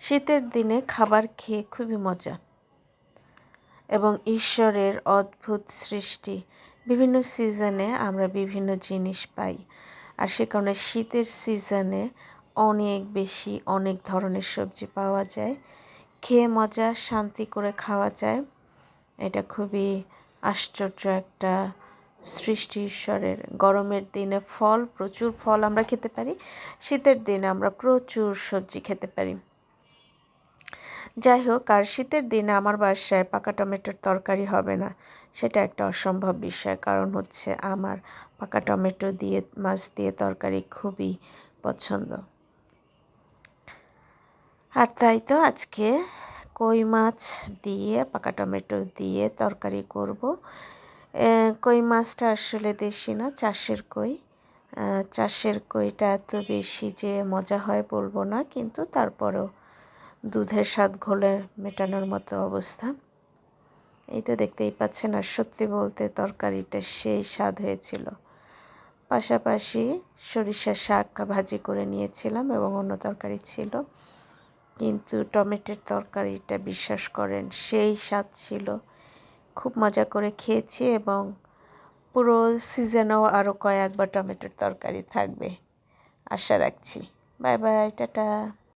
শীতের দিনে খাবার খেয়ে খুবই মজা। এবং ঈশ্বরের অদ্ভুত সৃষ্টি। বিভিন্ন সিজনে আমরা বিভিন্ন জিনিস পাই। আর সে কারণে শীতের সিজনে অনেক বেশি অনেক ধরনের সবজি পাওয়া যায়। খেয়ে মজা, শান্তি করে খাওয়া যায়। এটা খুবই আশ্চর্য একটা সৃষ্টি ঈশ্বরের। গরমের দিনে ফল, প্রচুর ফল আমরা খেতে পারি। শীতের দিনে আমরা প্রচুর সবজি খেতে পারি। যাই হোক আর শীতের দিনে আমার বাসায় পাকা টমেটোর তরকারি হবে না, সেটা একটা অসম্ভব বিষয়। কারণ হচ্ছে আমার পাকা টমেটো দিয়ে, মাছ দিয়ে তরকারি খুবই পছন্দ। আর তাই তো আজকে কই মাছ দিয়ে, পাকা টমেটো দিয়ে তরকারি করব। কই মাছটা আসলে দেশি না, চাষের কই। চাষের কইটা এত বেশি যে মজা হয় বলব না, কিন্তু তারপরেও দুধের স্বাদ ঘোলে মেটানোর মতো অবস্থা। এই তো দেখতেই পাচ্ছেন, আর সত্যি বলতে তরকারিটা সেই স্বাদ হয়েছিল। পাশাপাশি সরিষার শাক ভাজি করে নিয়েছিলাম এবং অন্য তরকারি ছিল। কিন্তু টমেটোর তরকারিটা বিশ্বাস করেন, সেই স্বাদ ছিল। খুব মজা করে খেয়েছি এবং পুরো সিজনেও আরও কয়েকবার টমেটোর তরকারি থাকবে। আশা রাখছি। Bye bye, tata.